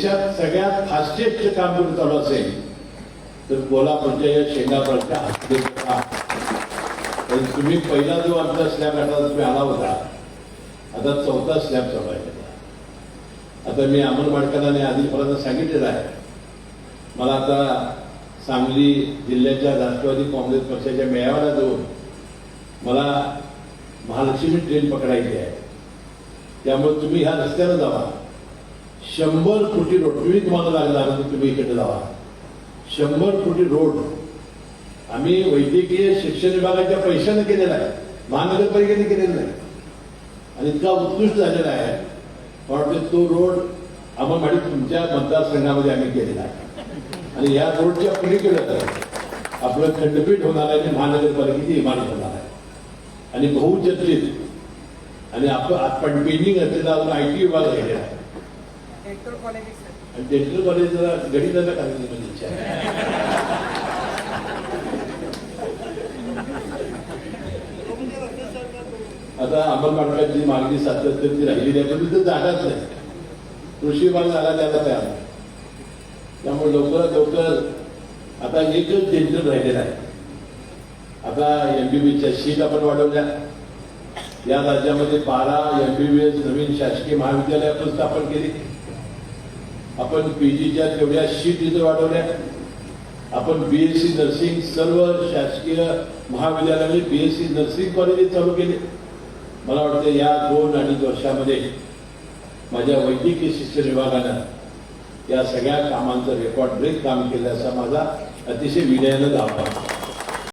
देशात सगळ्यात फास्टेस्ट काम जर चालू असेल तर कोल्हापूरच्या या शेंगापूरच्या हस्तेचं तुम्ही पहिला जो आमचा स्लॅब आणला तुम्ही आला होता. आता चौथा स्लॅब चालू आहे. आता मी अमोल माडकरांनी आधीपर्यंत सांगितलेलं आहे. मला आता सांगली जिल्ह्याच्या राष्ट्रवादी काँग्रेस पक्षाच्या मेळाव्याला जाऊन मला महालक्ष्मी ट्रेन पकडायची आहे. त्यामुळे तुम्ही ह्या रस्त्यानं जावा. शंभर कोटी रोड तुम्ही तुम्हाला लागला तर तुम्ही इकडे जावा. शंभर कोटी रोड. आम्ही वैद्यकीय शिक्षण विभागाच्या पैशाने केलेला आहे. महानगरपालिकेने केलेला नाही. आणि इतका उत्कृष्ट झालेला आहे. मला वाटतं तो रोड आम्हाला म्हणजे तुमच्या मतदारसंघामध्ये आम्ही केलेला आहे. आणि या रोडच्या पलीकडे तर आपलं खंडपीठ होणार आहे आणि महानगरपालिकेची इमारत होणार आहे. आणि बहुचर्चित. आणि आपण आपण पेंडिंग असलेला अजून आय टी विभाग राहिलेला आहे. डेंटल कॉलेज आहे, सर. आणि डेंटल कॉलेजला गणिताचा इच्छा आहे आता अंमलमाडकाची मागणी सातत्याची राहिली नाही पण तिथं जागाच नाही. कृषी विभाग झाला त्याला तयार त्यामुळे लवकरात लवकर आता एकच डेंटल राहिलेला आहे. आता एमबीबीच्या सीट आपण वाढवल्या. या राज्यामध्ये बारा एमबीबीएस नवीन शासकीय महाविद्यालयातून स्थापन केली. आपण पीजीच्या तेवढ्या शीट इथं वाढवल्या. आपण बीएससी नर्सिंग सर्व शासकीय महाविद्यालयामध्ये बीएससी नर्सिंग कॉलेज चालू केले. मला वाटतं या दोन अडीच वर्षामध्ये माझ्या वैद्यकीय शिक्षण विभागानं या सगळ्या कामांचं रेकॉर्ड ब्रेक काम केलं असा माझा अतिशय विनयानं दावा